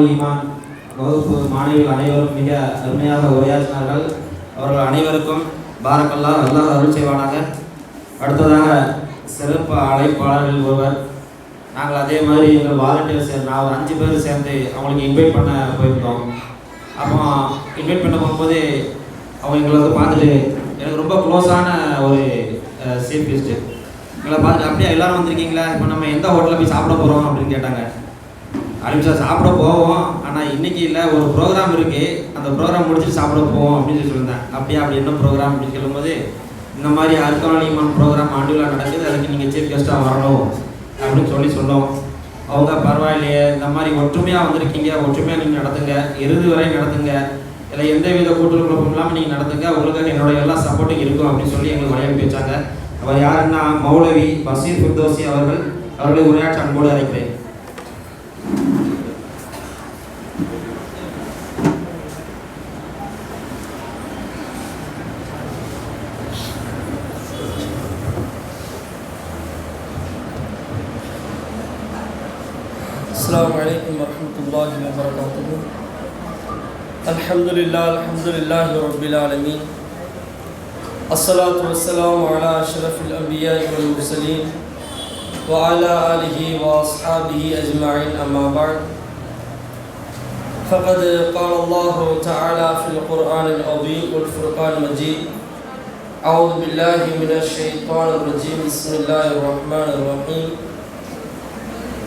வரமத்துல்லாஹ் ஈமான் வகுப்பு மாணவிகள் அனைவரும் மிக அருமையாக உரையாற்றினார்கள். அவர்கள் அனைவருக்கும் பாரக்கல்லா நல்லா அருள் செய்வானாக. அடுத்ததாக சிறப்பு அழைப்பாளர்கள் ஒருவர். நாங்கள் அதே மாதிரி எங்கள் வாலண்டியர் சேர்ந்து நான் ஒரு அஞ்சு பேர் சேர்ந்து அவங்களுக்கு இன்வைட் பண்ண போயிருந்தோம். அப்போ இன்வைட் பண்ண போகும்போது அவங்க எங்களை வந்து பார்த்துட்டு எனக்கு ரொம்ப க்ளோஸான ஒரு சீஃப் கெஸ்ட்டு எங்களை பார்த்துட்டு அப்படியே எல்லோரும் வந்திருக்கீங்களா? இப்போ நம்ம எந்த ஹோட்டலில் போய் சாப்பிட போகிறோம் அப்படின்னு கேட்டாங்க. அனுப்பிச்சா சாப்பிட போவோம். ஆனால் இன்றைக்கி இல்லை ஒரு ப்ரோக்ராம் இருக்குது அந்த ப்ரோக்ராம் முடிச்சுட்டு சாப்பிட போவோம் அப்படின்னு சொல்லி சொல்லியிருந்தேன். அப்படியே அப்படி என்ன ப்ரோக்ராம் அப்படின்னு சொல்லும்போது இந்த மாதிரி அர்த்தவாணியம்மன் ப்ரோக்ராம் ஆண்டுவிழா நடக்குது. அதுக்கு நீங்கள் சீஃப் கெஸ்ட்டாக வரணும் அப்படின்னு சொல்லி சொன்னோம். அவங்க பரவாயில்லையே இந்த மாதிரி ஒற்றுமையாக வந்திருக்கீங்க. ஒற்றுமையாக நீங்கள் நடத்துங்க. இறுதி வரை நடத்துங்க. இல்லை எந்த வித கூட்டு குழப்பம் இல்லாமல் நீங்கள் நடத்துங்க. உங்களுக்கு என்னோட எல்லா சப்போர்ட்டும் இருக்கும் அப்படின்னு சொல்லி எங்களுக்கு வழி அனுப்பி வச்சாங்க. அவர் யாருன்னா மௌலவி பசீர் ஃபிர்தோசி அவர்கள் அவர்களை உரையாற்ற அன்போடு அழைக்கிறேன். السلام عليكم ورحمة الله وبركاته. الحمد لله الحمد لله رب العالمين الصلاة والسلام على أشرف الأنبياء والمرسلين وعلى آله وأصحابه أجمعين أما بعد. فقد قال الله تعالى في القرآن العظيم والفرقان المجيد أعوذ بالله من الشيطان الرجيم بسم الله الرحمن الرحيم.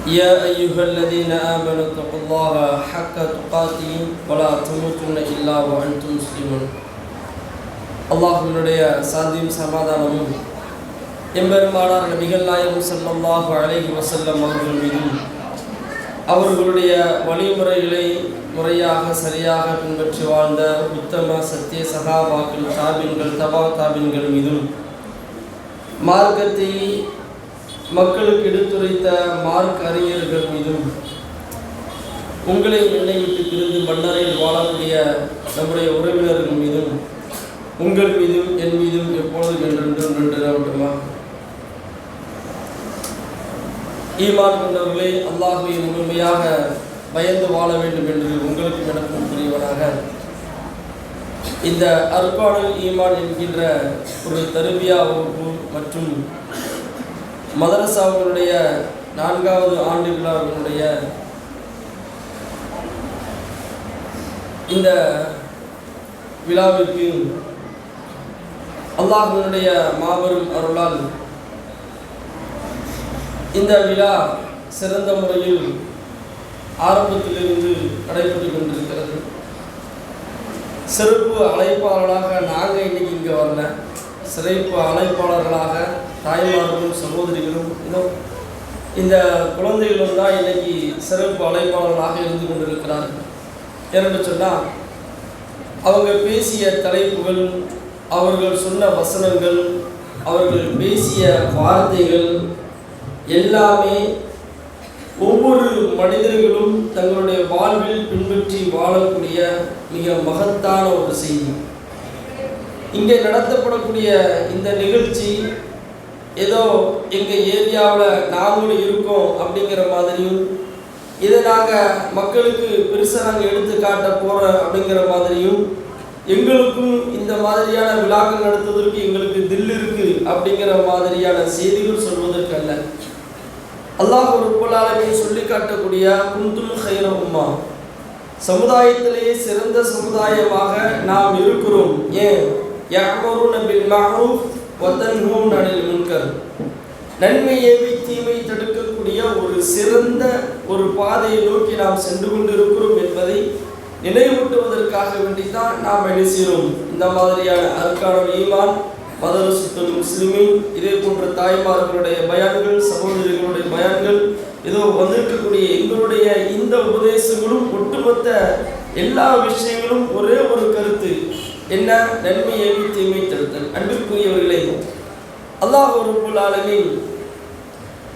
يا أيها الذين آمنوا اتقوا الله حق تقاته ولا تموتن إلا وأنتم مسلمون. اللهم لدي سادم سمادانمون எம்பெருமானார் நபிகள் நாயகம் ஸல்லல்லாஹு அழகி வசல்லம் அவர்கள் மீதும் அவர்களுடைய வழிமுறைகளை முறையாக சரியாக பின்பற்றி வாழ்ந்த உத்தம சத்திய சகாபாக்கள் தாபின்கள் தபா தாபின்கள் மீதும் மார்க்கத்தை மக்களுக்கு எடுத்துரைத்த மார்க் அறிஞர்கள் மீதும் உங்களை என்னை விட்டு பிரிந்து மன்னரையில் வாழக்கூடிய நம்முடைய உறவினர்கள் மீதும் உங்கள் மீதும் என் மீதும் எப்பொழுதும் என்றென்றும் நின்றுமா ஈமான் கொண்டவர்களே அல்லாஹுவை முழுமையாக பயந்து வாழ வேண்டும் என்று உங்களுக்கும் எனக்கும் புரியவனாக இந்த அற்பாடல் ஈமான் என்கின்ற ஒரு தருபியா வகுப்பு மற்றும் மதரசாவுடைய நான்காவது ஆண்டு விழாவினுடைய இந்த விழாவிற்கு அல்லாஹனுடைய மாபெரும் அருளால் இந்த விழா சிறந்த முறையில் ஆரம்பத்திலிருந்து நடைபெற்று கொண்டிருக்கிறது. சிறப்பு அழைப்பாளராக நாங்கள் இன்னைக்கு இங்கே வரல. சிறப்பு அழைப்பாளர்களாக தாய்மார்களும் சகோதரிகளும் இன்னும் இந்த குழந்தைகளும் தான் இன்னைக்கு சிறப்பு அழைப்பாளர்களாக இருந்து கொண்டிருக்கிறார்கள். ஏன்னு சொன்னால் அவங்க பேசிய தலைப்புகள் அவர்கள் சொன்ன வசனங்கள் அவர்கள் பேசிய வார்த்தைகள் எல்லாமே ஒவ்வொரு மனிதர்களும் தங்களுடைய வாழ்வில் பின்பற்றி வாழக்கூடிய மிக மகத்தான ஒரு செய்தி. இங்கே நடத்தப்படக்கூடிய இந்த நிகழ்ச்சி ஏதோ எங்கள் ஏரியாவில் நாங்களும் இருக்கோம் அப்படிங்கிற மாதிரியும் இதை நாங்கள் மக்களுக்கு பெருசாக நாங்கள் எடுத்து காட்ட போகிறோம் அப்படிங்கிற மாதிரியும் எங்களுக்கும் இந்த மாதிரியான விழாக்கள் நடத்துவதற்கு எங்களுக்கு தில் இருக்குது அப்படிங்கிற மாதிரியான செய்திகள் சொல்வதற்கு அல்ல. அல்லாஹ் ரபுல்லாலமே சொல்லி காட்டக்கூடிய குந்தும் ஹைர உம்மா. சமுதாயத்திலேயே சிறந்த சமுதாயமாக நாம் இருக்கிறோம். ஏன்? யாமரும் நபில் மஹரூப் வத்தன்ஹூம் நடில் முன்கர். நன்மை ஏவி தீமை தடுக்கக்கூடிய ஒரு சிறந்த ஒரு பாதையை நோக்கி நாம் சென்று கொண்டிருக்கிறோம் என்பதை நினைவூட்டுவதற்காக வேண்டிதான் நாம் எழுசிறோம் இந்த மாதிரியான அற்கான ஈமான் மதரசுத்தல் முஸ்லிமின் இதே போன்ற தாய்மார்களுடைய பயான்கள் சகோதரிகளுடைய பயான்கள் இதோ வந்திருக்கக்கூடிய எங்களுடைய இந்த உபதேசங்களும் ஒட்டுமொத்த எல்லா விஷயங்களும் ஒரே ஒரு கருத்து. என்ன? நன்மை ஏவி தீமை தடுத்தல். அன்பிற்குரியவர்களே அல்லாஹ் ஒரு ஆலமின்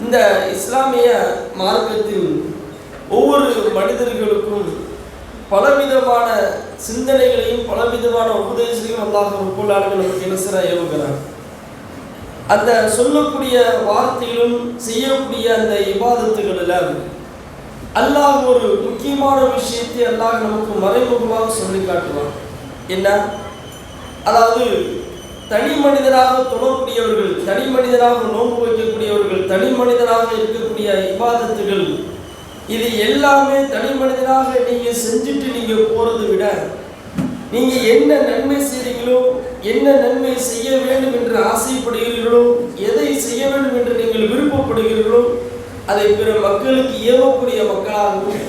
இந்த இஸ்லாமிய மார்க்கத்தில் ஒவ்வொரு மனிதர்களுக்கும் பலவிதமான சிந்தனைகளையும் பலவிதமான உபதேசங்களையும் அல்லாஹ் ரப்புல் ஆலமின் நமக்கு என்ன அந்த சொல்லக்கூடிய வார்த்தைகளும் செய்யக்கூடிய அந்த இபாதத்துகளில் அல்லாஹ் ஒரு முக்கியமான விஷயத்தை அல்லாஹ் நமக்கு மறைமுகமாக சொல்லி காட்டுவான். என்ன? அதாவது தனி மனிதனாக தொழக்கூடியவர்கள் தனி மனிதனாக நோன்பு வைக்கக்கூடியவர்கள் தனி மனிதனாக இருக்கக்கூடிய இபாதத்துகள் இது எல்லாமே தனி மனிதனாக நீங்கள் செஞ்சுட்டு நீங்கள் போகிறத விட நீங்கள் என்ன நன்மை செய்கிறீங்களோ என்ன நன்மை செய்ய வேண்டும் என்று ஆசைப்படுகிறீர்களோ எதை செய்ய வேண்டும் என்று நீங்கள் விருப்பப்படுகிறீர்களோ அதை பிற மக்களுக்கு ஏவக்கூடிய மக்களாகவும்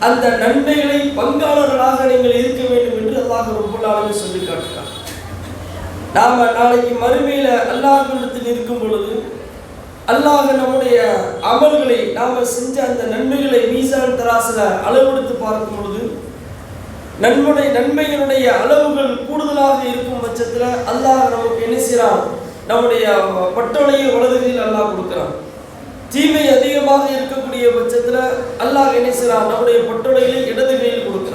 அந்த நன்மைகளை பங்காளர்களாக நீங்கள் இருக்க வேண்டும் என்று அல்லாஹ் ரொம்ப நாளாக சொல்லி காட்டுகிறார் நாம் நாளைக்கு மறுமையில் அல்லாஹ் இருக்கும் பொழுது அல்லாஹ் நம்முடைய அமல்களை நாம செஞ்ச அந்த நன்மைகளை மீசான் தராசில் அளவெடுத்து பார்க்கும் பொழுது நன்மை நன்மையினுடைய அளவுகள் கூடுதலாக இருக்கும் பட்சத்தில் அல்லாஹ் நமக்கு என்ன செய்கிறான் நம்முடைய பட்டோலையை வலதுகளில் அல்லாஹ் கொடுக்கிறான். தீமை அதிகமாக இருக்கக்கூடிய பட்சத்தில் அல்லாஹ் என்ன செய்கிறான் நம்முடைய பட்டோலைகளை இடதுகளில் கொடுக்கிறான்.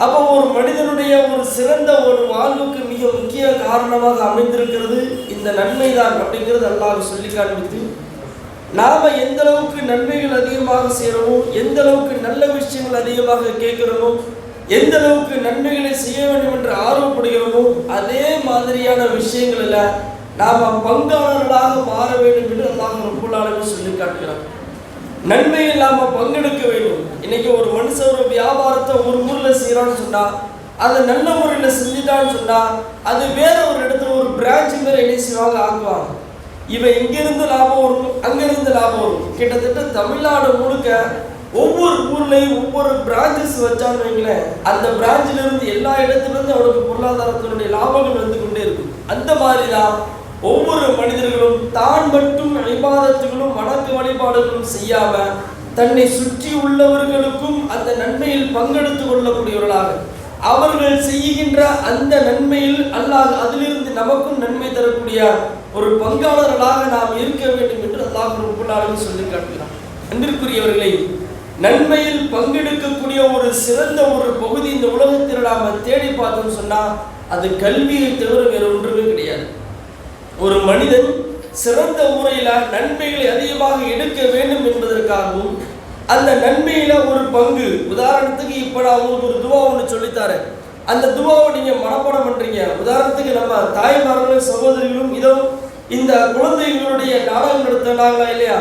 அப்போ ஒரு மனிதனுடைய ஒரு சிறந்த ஒரு வாழ்வுக்கு மிக முக்கிய காரணமாக அமைந்திருக்கிறது இந்த நன்மை தான் அப்படிங்கிறது அல்லாஹ் சொல்லி காண்பித்து நாம் எந்த அளவுக்கு நன்மைகள் அதிகமாக செய்கிறோமோ எந்த அளவுக்கு நல்ல விஷயங்கள் அதிகமாக கேட்கிறோமோ எந்த அளவுக்கு நன்மைகளை செய்ய வேண்டும் என்று ஆர்வப்படுகிறோமோ அதே மாதிரியான விஷயங்களில் நாம் பங்காளர்களாக மாற வேண்டும் என்று அல்லாஹ் ரொம்ப சொல்லி காட்டுகிறான். நன்மை இல்லாமல் பங்கெடுக்க வேண்டும். இன்னைக்கு ஒரு மனுஷன் ஒரு வியாபாரத்தை ஒரு ஊர்ல செய்யறான்னு சொன்னா அதை நல்ல முறையில செஞ்சுட்டான்னு சொன்னா அது வேற ஒரு இடத்துல ஒரு பிரான்ச் மேல என்ன செய்வாங்க? ஆக்குவாங்க. இவன் இங்கிருந்து லாபம் வரும் அங்கிருந்து லாபம் வரும். கிட்டத்தட்ட தமிழ்நாடு முழுக்க ஒவ்வொரு ஊர்லயும் ஒவ்வொரு பிரான்ச்சஸ் வச்சான்னு வைங்களேன் அந்த பிரான்ச்ல இருந்து எல்லா இடத்துல இருந்து அவனுக்கு பொருளாதாரத்தினுடைய லாபங்கள் வந்து கொண்டே இருக்கும். அந்த மாதிரி தான் ஒவ்வொரு மனிதர்களும் தான் மட்டும் ஐபாதத்துகளும் வணக்க வழிபாடுகளும் செய்யாம தன்னை சுற்றி உள்ளவர்களுக்கும் அந்த நன்மையில் பங்கெடுத்துக் கொள்ளக்கூடியவர்களாக. அவர்கள் செய்கின்ற அந்த நன்மையில் அல்லாஹ் அதிலிருந்து நமக்கும் நன்மை தரக்கூடிய ஒரு பங்காளர்களாக நாம் இருக்க வேண்டும் என்று அல்லாஹ் ரப்பல் சொல்லி காட்டுகிறான். அன்பிற்குரியவர்களை நன்மையில் பங்கெடுக்கக்கூடிய ஒரு சிறந்த ஒரு பகுதி இந்த உலகத்தில் நாம் தேடி பார்த்தோம்னு சொன்னால் அது கல்வியை தவிர வேறு ஒன்றுமே கிடையாது. ஒரு மனிதன் சிறந்த முறையில நன்மைகளை அதிகமாக எடுக்க வேண்டும் என்பதற்காகவும் அந்த நன்மையில ஒரு பங்கு. உதாரணத்துக்கு இப்ப நான் உங்களுக்கு ஒரு துவா ஒன்று சொல்லித்தரேன் அந்த துவாவை நீங்க மனப்பாடம் பண்றீங்க. உதாரணத்துக்கு நம்ம தாய்மார்களும் சகோதரிகளும் இதோ இந்த குழந்தைகளுடைய நாடகம் நடத்தினாங்களா இல்லையா?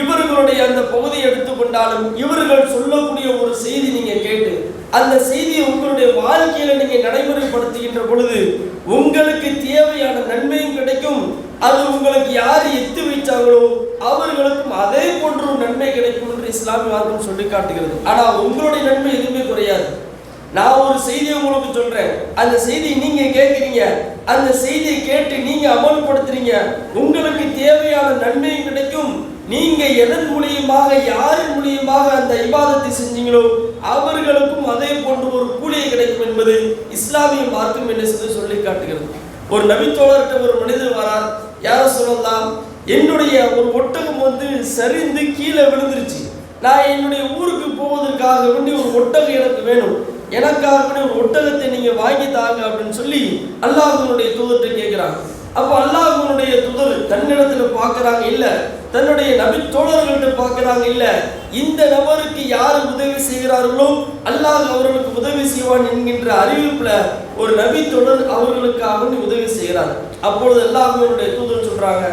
இவர்களுடைய அந்த பகுதியை எடுத்துக்கொண்டாலும் இவர்கள் சொல்லக்கூடிய ஒரு செய்தி நீங்க கேட்டு அந்த செய்தியை உங்களுடைய வாழ்க்கையில நீங்க நடைமுறைப்படுத்துகின்ற பொழுது உங்களுக்கு தேவையான நன்மையும் கிடைக்கும். அது உங்களுக்கு யார் எத்து வைச்சாங்களோ அவர்களுக்கும் அதே போன்ற ஒரு நன்மை கிடைக்கும் என்று இஸ்லாமிய மார்க்கம் சொல்லி காட்டுகிறது. ஆனால் உங்களுடைய நன்மை எதுவுமே குறையாது. நான் ஒரு செய்தியை உங்களுக்கு சொல்றேன். அந்த செய்தியை நீங்க கேட்குறீங்க. அந்த செய்தியை கேட்டு நீங்க அமல்படுத்துறீங்க. உங்களுக்கு தேவையான நன்மையும் கிடைக்கும். நீங்க எதன் மூலியமாக யாரின் மூலியமாக அந்த இபாதத்தை செஞ்சீங்களோ அவர்களுக்கும் அதே போன்று ஒரு கூலியை கிடைக்கும் என்பது இஸ்லாமிய மார்க்கம் என்ன செய்து சொல்லி காட்டுகிறது. ஒரு நபித்தோழர்கிட்ட ஒரு மனிதர் வரார் யார சொல்லலாம் என்னுடைய ஒரு ஒட்டகம் வந்து சரிந்து கீழே விழுந்துருச்சு. நான் என்னுடைய ஊருக்கு போவதற்காக வேண்டி ஒரு ஒட்டகம் எனக்கு வேணும். எனக்காக வேண்டி ஒரு ஒட்டகத்தை நீங்க வாங்கி தாங்க அப்படின்னு சொல்லி அல்லாஹனுடைய தூதர்கிட்ட கேட்கிறாங்க அப்போ அல்லாஹனுடைய தூதர் தன்னிடத்துல பார்க்குறாங்க இல்லை தன்னுடைய நபி தோழர்கள்ட்ட பார்க்குறாங்க இல்ல இந்த நபருக்கு யார் உதவி செய்கிறார்களோ அல்லாஹ் அவர்களுக்கு உதவி செய்வான் என்கின்ற அறிவிப்புல ஒரு நபி தொடர் அவர்களுக்காக உதவி செய்கிறார். அப்பொழுது அல்லாஹ்வுடைய தூதர் சொல்றாங்க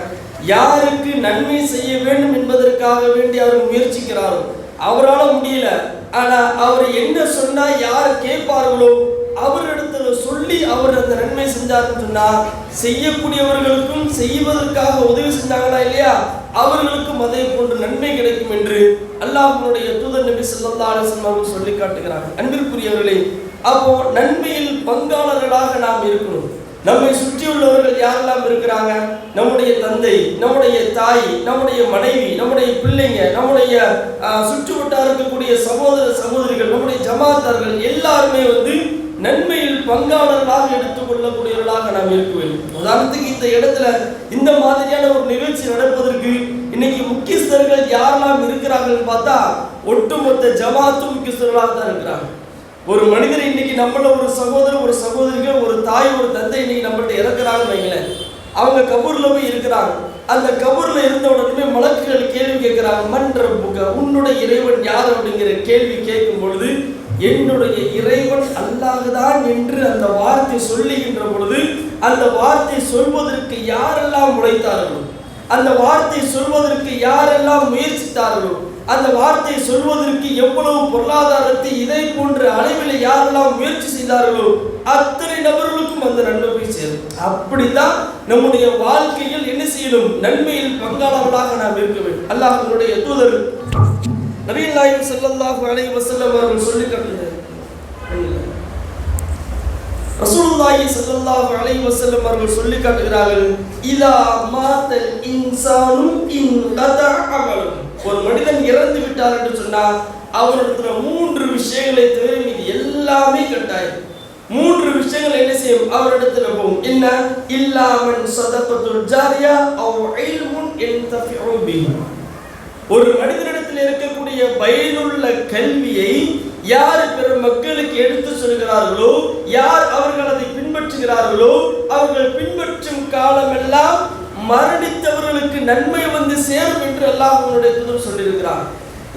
யாருக்கு நன்மை செய்ய வேண்டும் என்பதற்காக வேண்டி அவர் முயற்சிக்கிறாரோ அவரால் முடியல. ஆனா அவர் என்ன சொன்னா யார் கேட்பார்களோ அவரிடத்துல சொல்லி அவர் அந்த நன்மை செஞ்சாருன்னு சொன்னா செய்யக்கூடியவர்களுக்கும் செய்வதற்காக உதவி செஞ்சாங்களா இல்லையா? அவர்களுக்கும் அதே போன்று நன்மை கிடைக்கும் என்று அல்லாஹனுடைய தூதர் நபி ஸல்லல்லாஹு அலைஹி சொல்லி காட்டுகிறார்கள். அன்பிற்குரியவர்களே அப்போ நன்மையில் பங்காளர்களாக நாம் இருக்கணும். நம்மை சுற்றியுள்ளவர்கள் யாரெல்லாம் இருக்கிறாங்க? நம்முடைய தந்தை நம்முடைய தாய் நம்முடைய மனைவி நம்முடைய பிள்ளைங்க நம்முடைய சுற்று வட்டார இருக்கக்கூடிய சகோதர சகோதரிகள் நம்முடைய ஜமாத்தார்கள் எல்லாருமே வந்து நன்மையில் பங்காளர்களாக எடுத்துக்கொள்ளக்கூடியவர்களாக நாம் இருக்க வேண்டும். உதாரணத்துக்கு இந்த இடத்துல இந்த மாதிரியான ஒரு நிகழ்ச்சி நடப்பதற்கு இன்னைக்கு முக்கியஸ்தர்கள் யாரெல்லாம் இருக்கிறார்கள் பார்த்தா ஒட்டுமொத்த ஜமாத்து முக்கியஸ்தர்களாக தான் இருக்கிறாங்க. ஒரு மனிதர் இன்னைக்கு நம்மள ஒரு சகோதரர் ஒரு சகோதரிகள் ஒரு தாய் ஒரு தந்தை இன்னைக்கு நம்மகிட்ட இறக்குறாங்கன்னு வைங்களேன். அவங்க கபூர்ல போய் இருக்கிறாங்க. அந்த கபூர்ல இருந்த உடனே மலக்குகள் கேள்வி கேட்கிறாங்க மன்ற புக்க உன்னுடைய இறைவன் யார்? அப்படிங்கிற கேள்வி கேட்கும் பொழுது என்னுடைய இறைவன் அல்லாஹ்தான் என்று அந்த வார்த்தை சொல்லுகின்ற பொழுது அந்த வார்த்தை சொல்வதற்கு யாரெல்லாம் உழைத்தார்களோ அந்த வார்த்தை சொல்வதற்கு யாரெல்லாம் முயற்சித்தார்களோ அந்த வார்த்தை சொல்வதற்கு எவ்வளவு பொருளாதாரத்தை இதை போன்ற அளவில் யாரெல்லாம் முயற்சி செய்தார்களோ அத்தனை நபர்களுக்கும் அந்த நன்மை போய் சேரும். அப்படித்தான் நம்முடைய வாழ்க்கையில் என்ன செய்யணும்? நன்மையில் பங்காளர்களாக நாம் இருக்க வேண்டும். அல்லாஹ் நம்முடைய தூதர் நபிகள் நாயகம் ஸல்லல்லாஹு அலைஹி வஸல்லம் அவர்கள் சொல்லி காட்டுகிறார் ரசூலுல்லாஹி ஸல்லல்லாஹு அலைஹி வஸல்லம் அவர்கள் சொல்லி காட்டுகிறார்கள் இதா மாத்தல் இன்சானு இன் கதா அமலும். ஒரு மனிதன் இறந்து விட்டார் என்று சொன்னால் அவரிடத்துல மூன்று விஷயங்களை தவிர மீது எல்லாமே கட்டாயம். மூன்று விஷயங்கள் என்ன செய்யும்? அவரிடத்துல போகும் என்ன? இல்லாமன் சதப்பத்துல் ஜாரியா அவ் இல்முன் யன்தஃபிஉ பிஹி. ஒரு மனிதனிடத்தில் இருக்கக்கூடிய பயனுள்ள கல்வியை யார் பிற மக்களுக்கு எடுத்து சொல்கிறார்களோ யார் அவர்கள் அதை பின்பற்றுகிறார்களோ அவர்கள் பின்பற்றும் காலமெல்லாம் மரணித்தவர்களுக்கு நன்மை வந்து சேரும் என்று எல்லாம் அவனுடைய தூதர் சொல்லியிருக்கிறார்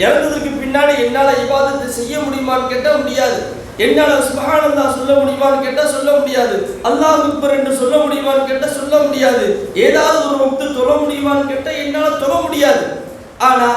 இறந்ததற்கு பின்னாடி என்னால் இவாதத்தை செய்ய முடியுமான்னு கேட்டால் முடியாது. என்னால் சுபஹானல்லா சொல்ல முடியுமான்னு கேட்டால் சொல்ல முடியாது. அல்லாஹ் அக்பர் என்று சொல்ல முடியுமான்னு கேட்டால் சொல்ல முடியாது. ஏதாவது ஒரு வக்து தொழ முடியுமான்னு கேட்டால் என்னால் தொழ முடியாது. ஆனா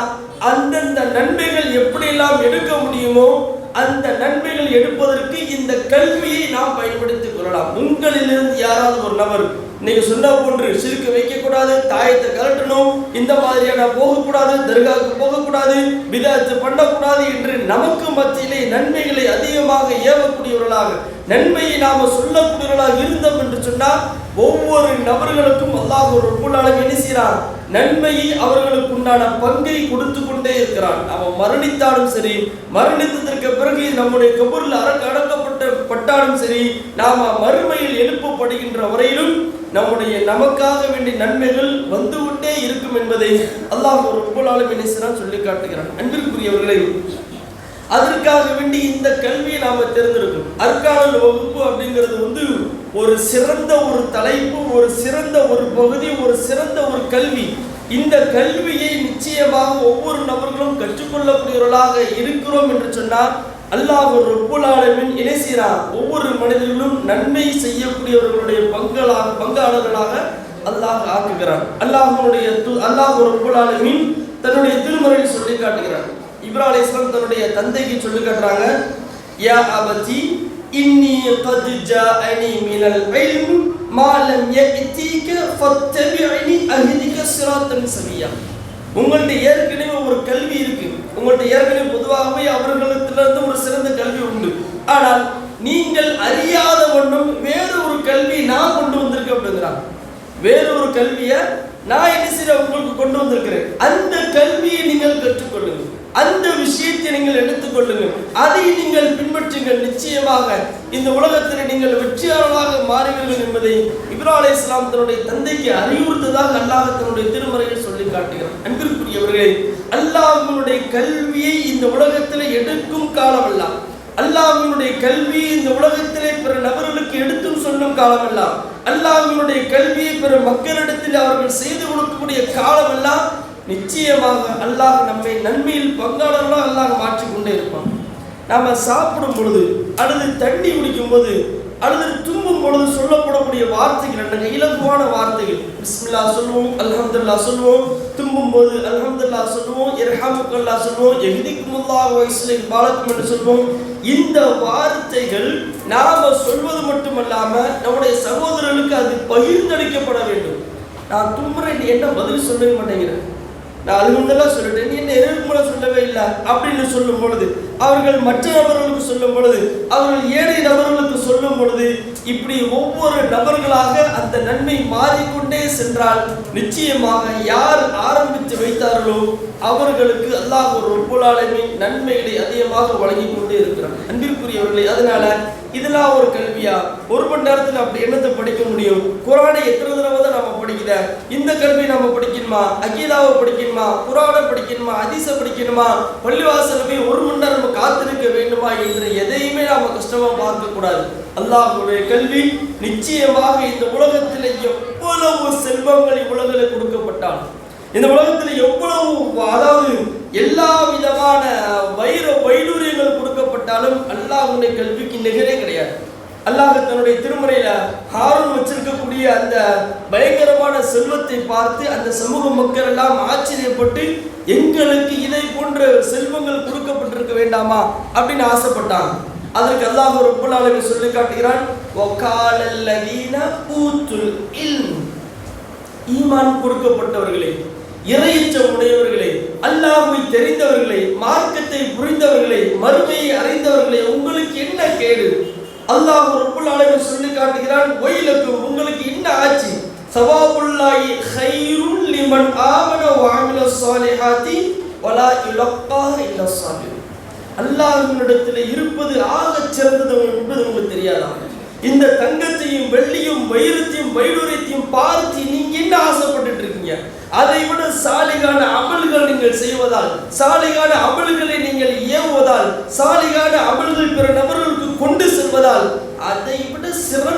அந்தந்த நன்மைகள் எப்படியெல்லாம் எடுக்க முடியுமோ அந்த நன்மைகள் எடுப்பதற்கு இந்த கல்வியை நாம் பயன்படுத்திக் கொள்ளலாம். உங்களிலிருந்து யாராவது ஒரு நபர் நீங்க சொன்ன போன்று சிறுக்கு வைக்கக்கூடாது தாயத்தை கலட்டணும் இந்த மாதிரியான போகக்கூடாது தர்காவுக்கு போகக்கூடாது விதத்து பண்ணக்கூடாது என்று நமக்கு மத்தியிலே நன்மைகளை அதிகமாக ஏவக்கூடியவர்களாக நன்மையை நாம சொல்லக்கூடியவர்களாக இருந்தோம் என்று சொன்னால் ஒவ்வொரு நபர்களுக்கும் அல்லாஹ் ஒரு ரப்புல் என்ன நன்மையை அவர்களுக்கு உண்டான பங்கை கொடுத்து கொண்டே இருக்கிறான். அவன் மரணித்தாலும் சரி மரணித்ததற்கு பிறகு நம்முடைய கபூரில் அரக்க அடக்கப்பட்ட பட்டாலும் சரி நாம மறுமையில் எழுப்பப்படுகின்ற வரையிலும் நம்முடைய நமக்காக வேண்டிய நன்மைகள் வந்து கொண்டே இருக்கும் என்பதை அல்லாஹ் ஒரு ரப்புல் என்ன சொல்லி காட்டுகிறான். அன்பிற்குரியவர்களை அதற்காக வேண்டி இந்த கல்வியை நாம தேர்ந்தெடுக்கணும். அற்காலல் வகுப்பு அப்படிங்கிறது வந்து ஒரு சிறந்த ஒரு தலைப்பு ஒரு சிறந்த ஒரு பகுதி ஒரு சிறந்த ஒரு கல்வி. இந்த கல்வியை நிச்சயமாக ஒவ்வொரு நபர்களும் கற்றுக்கொள்ளக்கூடியவர்களாக இருக்கிறோம் என்று சொன்னால் அல்லாஹ் ஒரு ரப்புல் ஆலமீன் ஒவ்வொரு மனிதர்களும் நன்மை செய்யக்கூடியவர்களுடைய பங்களாக பங்காளர்களாக அல்லாஹ் ஆக்குகிறான். அல்லாஹனுடைய அல்லாஹ் ஒரு ரப்புல் தன்னுடைய திருமறையில் சொல்லி காட்டுகிறார் இப்ரா அலைஹிஸ்ஸலாம் தன்னுடைய தந்தைக்கு சொல்லி காட்டுறாங்க யா அபதி இன்னி கத் ஜாஅனி மினல் இல்ம் மா லம் யஅதீக ஃபத்தபிஅனி அஹ்திக சிராத்தன் சவியா உங்கள்ட்ட ஏற்கனவே ஒரு கல்வி இருக்கு. உங்கள்ட்ட ஏற்கனவே பொதுவாகவே அவர்களிடத்திலிருந்து ஒரு சிறந்த கல்வி உண்டு. ஆனால் நீங்கள் அறியாத ஒன்றும் வேறு ஒரு கல்வி நான் கொண்டு வந்திருக்கேன் அப்படிங்கிறாங்க. வேறு ஒரு கல்வியை நான் என்ன செய்ய உங்களுக்கு கொண்டு வந்திருக்கிறேன்? அந்த கல்வியை நீங்கள் கற்றுக்கொள்ளுங்கள். அந்த விஷயத்தை நீங்கள் எடுத்துக்கொள்ளுங்கள். அதை நீங்கள் பின்பற்றுங்கள். நிச்சயமாக இந்த உலகத்தில் நீங்கள் வெற்றியாளராக மாறுவீர்கள் என்பதை இப்ரா அலை இஸ்லாம் தன்னுடைய தந்தைக்கு அறிவுறுத்ததாக அல்லாஹ் தன்னுடைய திருமறையில் சொல்லி காட்டுகிறார் அன்பிற்குரியவர்களே அல்லாஹ்வினுடைய கல்வியை இந்த உலகத்தில் எடுக்கும் காலம் காலமெல்லாம் அல்லாஹ்வினுடைய கல்வி இந்த உலகத்திலே பிற நபர்களுக்கு எடுத்தும் சொல்லும் காலமெல்லாம் அல்லாஹ்வினுடைய கல்வியை பிற மக்களிடத்தில் அவர்கள் செய்து கொடுக்கக்கூடிய காலமெல்லாம் நிச்சயமாக அல்லாஹ் நம்மை நன்மையில் பங்காளர்களாக அல்லாஹ் மாற்றிக்கொண்டே இருப்பான். நாம் சாப்பிடும் பொழுது அல்லது தண்ணி குடிக்கும் போது அல்லது தும்பும் பொழுது சொல்லப்படக்கூடிய வார்த்தைகள் என்ன இலகுவான வார்த்தைகள். பிஸ்மில்லா சொல்லுவோம் அல்ஹம்துல்லா சொல்லுவோம். தும்பும் போது அல்ஹம்துல்லா சொல்லுவோம். இரஹாமுக்கல்லா சொல்லுவோம். எஹ்திக்குமுல்லாஹ் வ பாலக்கும் என்று சொல்லுவோம். இந்த வார்த்தைகள் நாம சொல்வது மட்டுமல்லாமல் நம்முடைய சகோதரர்களுக்கு அது பகிர்ந்தளிக்கப்பட வேண்டும். நான் தும்புறேன் என்ன பதில் சொல்லவே மாட்டேங்கிறேன் நான் அது முன்னெல்லாம் சொல்லிட்டேன். நீ என்ன மூலம் சொல்லவே இல்லை. அப்படின்னு சொல்லும் பொழுது அவர்கள் மற்ற நபர்களுக்கு சொல்லும் பொழுது அவர்கள் ஏழை நபர்களுக்கு சொல்லும் பொழுது இப்படி ஒவ்வொரு நபர்களாக அந்த நன்மை மாறிக்கொண்டே சென்றால் நிச்சயமாக யார் ஆரம்பித்து வைத்தார்களோ அவர்களுக்கு அல்லாஹ் ஒரு ரப்புல் நன்மைகளை அதிகமாக வழங்கி கொண்டே இருக்கிறார் அன்பிற்குரியவர்களை அதனால இதெல்லாம் ஒரு கல்வியா? ஒரு மணி நேரத்தில் அப்படி என்னத்தை படிக்க முடியும்? குரானை எத்தனை தடவை தான் நம்ம படிக்கிற இந்த கல்வி நம்ம படிக்கணுமா? அகீதாவை படிக்கணுமா? குரானை படிக்கணுமா? அதிச படிக்கணுமா? பள்ளிவாசலமே ஒரு மணி நேரம் நம்ம காத்திருக்க வேண்டுமா என்று எதையுமே நாம கஷ்டமா பார்க்க கூடாது. கல்வி நிச்சயமாக இந்த உலகத்தில் எவ்வளவு செல்வங்கள் இவ்வுலகில் கொடுக்கப்பட்டான் இந்த உலகத்தில் எவ்வளவு அதாவது எல்லா விதமான வைர வைடூரியங்கள் கொடுக்கப்பட்டாலும் அல்லாஹுடைய கல்விக்கு நிகரே கிடையாது. அல்லாஹ் தன்னுடைய திருமறையில ஹாரூன் வச்சிருக்கக்கூடிய அந்த பயங்கரமான செல்வத்தை பார்த்து அந்த சமூக மக்கள் எல்லாம் ஆச்சரியப்பட்டு எங்களுக்கு இதை போன்ற செல்வங்கள் கொடுக்கப்பட்டிருக்க வேண்டாமா அப்படின்னு ஆசைப்பட்டாங்க. அதற்கு அல்லாஹ் ஒரு ஆலமீன் சொல்லி காட்டுகிறான் ஈமான் கொடுக்கப்பட்டவர்களே இறையச்சம் உடையவர்களே அல்லாஹ்வை தெரிந்தவர்களே மார்க்கத்தை புரிந்தவர்களே மறுமையை அறிந்தவர்களே உங்களுக்கு என்ன கேடு? அல்லாஹ் ரப்பல் ஆலமீன் சொல்லி காட்டுகிறான் ஒயிலுக்கும் உங்களுக்கு என்ன ஆச்சு? சவாபுல்லாஹி ஹைருல் லிமன் ஆமன வ அமில ஸாலிஹாத்தி வலா யுலக்காஹ இல்லா ஸாபிர் அல்லாஹ்வினிடத்தில் இருப்பது ஆகச் சிறந்தது என்பது உங்களுக்கு தெரியாதா? இந்த தங்கத்தையும் வெள்ளியும் வைரத்தையும் வைடூரியத்தையும் பார்த்து நீங்க என்ன ஆசைப்பட்டுட்டு இருக்கீங்க? அதை விட சாலிகான அமல்கள் நீங்கள் செய்வதால் சாலிகான அமல்களை நீங்கள் ஏவுவதால் சாலிகான அமல்கள் பிற நபர்களுக்கு கொண்டு செல்வதால் அதை விட சிறந்த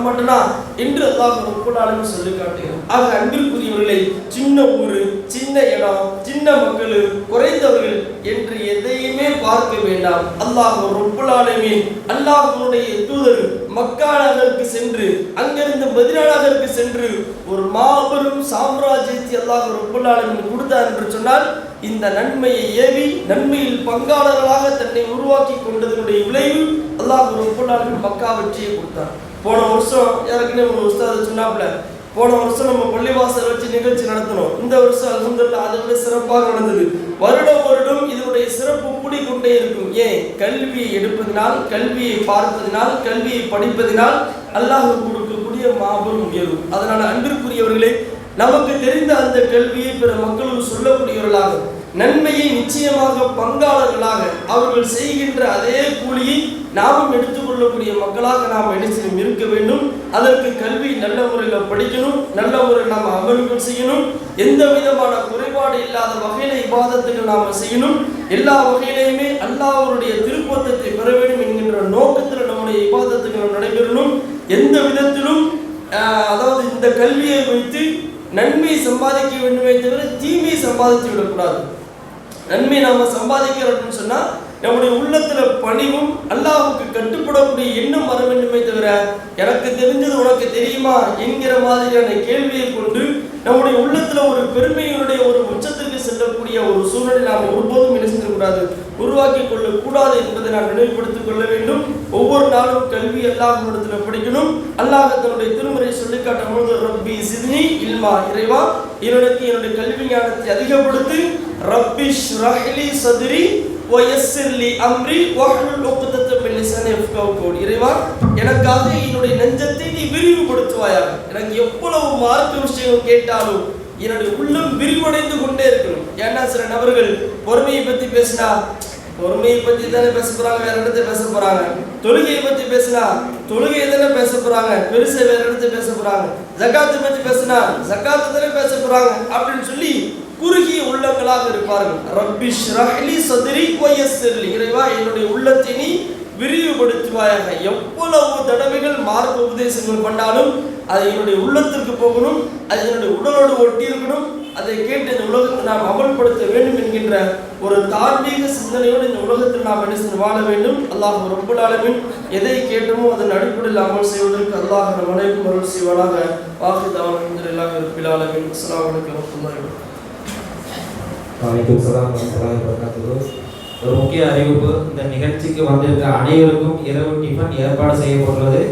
அது மட்டும்தான் என்று அல்லாஹ் ரப்பல் ஆலமீன் சொல்லி காட்டுகிறோம் ஆக அன்பிற்குரியவர்களை சின்ன ஊரு சின்ன இடம் சின்ன மக்கள் குறைந்தவர்கள் என்று எதையுமே பார்க்க வேண்டாம். அல்லாஹ் ரப்பல் அல்லாஹனுடைய அல்லாஹ்வுடைய தூதர் மக்கா நகருக்கு சென்று அங்கிருந்து மதினா நகருக்கு சென்று ஒரு மாபெரும் சாம்ராஜ்யத்தை அல்லாஹ் ரப்பல் கொடுத்தார் என்று சொன்னால் இந்த நன்மையை ஏவி நன்மையில் பங்காளர்களாக தன்னை உருவாக்கி கொண்டதனுடைய விளைவு அல்லாஹ் ரப்பல் மக்கா வெற்றியை கொடுத்தார். போன வருஷம் ஏற்கனவே ஒரு உஸ்தாது சொன்னாப்ல போன வருஷம் நம்ம பள்ளிவாசல் வச்சு நிகழ்ச்சி நடத்தணும் இந்த வருஷம் அல்ஹம்துலில்லாஹ் அதை விட சிறப்பாக நடந்தது. வருடம் வருடம் இதனுடைய சிறப்பு கூடிக்கொண்டே இருக்கும். ஏன்? கல்வியை எடுப்பதினால் கல்வியை பார்ப்பதினால் கல்வியை படிப்பதினால் அல்லாஹ் கொடுக்கக்கூடிய மாபெரும் உயர்வு. அதனால அன்பிற்குரியவர்களே நமக்கு தெரிந்த அந்த கல்வியை பிற மக்களும் சொல்லக்கூடியவர்களாக நன்மையை நிச்சயமாக பங்காளர்களாக அவர்கள் செய்கின்ற அதே கூலியை நாமும் எடுத்துக்கொள்ளக்கூடிய மக்களாக நாம் நிச்சயம் இருக்க வேண்டும். அதற்கு கல்வி நல்ல முறையில் படிக்கணும். நல்ல முறையில் நாம் அமல்கள் செய்யணும். எந்த விதமான குறைபாடு இல்லாத வகையில இபாதத்துகள் நாம் செய்யணும். எல்லா வகையிலையுமே அல்லாஹ்வுடைய திருப்பத்தத்தை பெற வேண்டும் என்கின்ற நோக்கத்தில் நம்முடைய நாம் நடைபெறணும். எந்த விதத்திலும் ஆஹ், அதாவது இந்த கல்வியை வைத்து நன்மை சம்பாதிக்க வேண்டுமே தவிர தீமையை சம்பாதித்து விடக்கூடாது. நன்மை நாம் சம்பாதிக்கிறோம் அப்படின்னு சொன்னால் நம்முடைய உள்ளத்துல பணிவும் அல்லாவுக்கு கட்டுப்படக்கூடிய எண்ணம் வர வேண்டுமே தவிர எனக்கு தெரிஞ்சது உனக்கு தெரியுமா என்கிற மாதிரியான கேள்வியை கொண்டு நம்முடைய உள்ளத்துல ஒரு பெருமையினுடைய ஒரு உச்சத்திற்கு செல்லக்கூடிய ஒரு சூழலை நாம் ஒருபோதும் என்ன செஞ்சிடக்கூடாது உருவாக்கி கொள்ளக்கூடாது என்பதை நான் நினைவுபடுத்திக் கொள்ள வேண்டும். ஒவ்வொரு நாளும் கல்வி அல்லாஹ்விடத்தில் படிக்கணும். அல்லாஹ் தன்னுடைய திருமுறை சொல்லிக்காட்டும் பொழுது ரப்பி சித்னி இல்மா இறைவா. என்னுடைய என்னுடைய கல்வி ஞானத்தை அதிகப்படுத்தி ரப்பி ஷ்ரஹ்லி சதுரி வயஸ்ஸிர்லி அம்ரி வஹ்லுல் உக்தத்த மின் லிசானி யஃப்கஹு கௌலி இறைவா எனக்காக என்னுடைய நெஞ்சத்தை நீ விரிவுபடுத்துவாயாக. எனக்கு எவ்வளவு மார்க்க விஷயம் கேட்டாலும் என்னுடைய உள்ளம் விரிவடைந்து கொண்டே இருக்கணும். ஏன்னா சில நபர்கள் பொறுமையை பத்தி பேசினா பொறுமையை பத்தி தானே பேச போகிறாங்க வேற இடத்துல பேச போறாங்க. தொழுகையை பத்தி பேசினா தொழுகையை தானே பேச போறாங்க. பெருசை வேற இடத்துல பேச போறாங்க. ஜக்காத்தை பத்தி பேசினா ஜக்காத்தை தானே பேச போறாங்க அப்படின்னு சொல்லி குறுகிய உள்ளங்களாக இருப்பார்கள். ரப்பிஷ் ரஹ்லி சதுரி வயஸ்ஸிர்லி. இறைவா என்னுடைய உள்ளத்தை நீ விரிவுபடுத்துவாயாக. எவ்வளவு தடவைகள் மார்க்க உபதேசங்கள் பண்ணாலும் அது என்னுடைய உள்ளத்திற்கு போகணும் அது என்னுடைய உடலோடு ஒட்டி இருக்கணும். அதை கேட்டு இந்த உலகத்தை நாம் அமல்படுத்த வேண்டும் என்கின்ற ஒரு தார்மீக சிந்தனையோடு இந்த உலகத்தில் நாம் என்ன வாழ வேண்டும். அல்லாஹ் ரொம்ப ஆலமீன் எதை கேட்டோமோ அதன் அடிப்படையில் அமல் செய்வதற்கு அல்லாஹ் நம் அருள் செய்வானாக. வாக்கு தவறு அல்ஹம்துலில்லாஹி ரப்பில் ஆலமீன். அஸ்ஸலாமு அலைக்கும் வலைக்கம் சலாம் வரமத்துல்லாஹி ஒரு முக்கிய அறிவிப்பு இந்த நிகழ்ச்சிக்கு வந்திருக்க அனைவருக்கும் இரவு டிஃபன் ஏற்பாடு செய்யப்பட்டுள்ளது.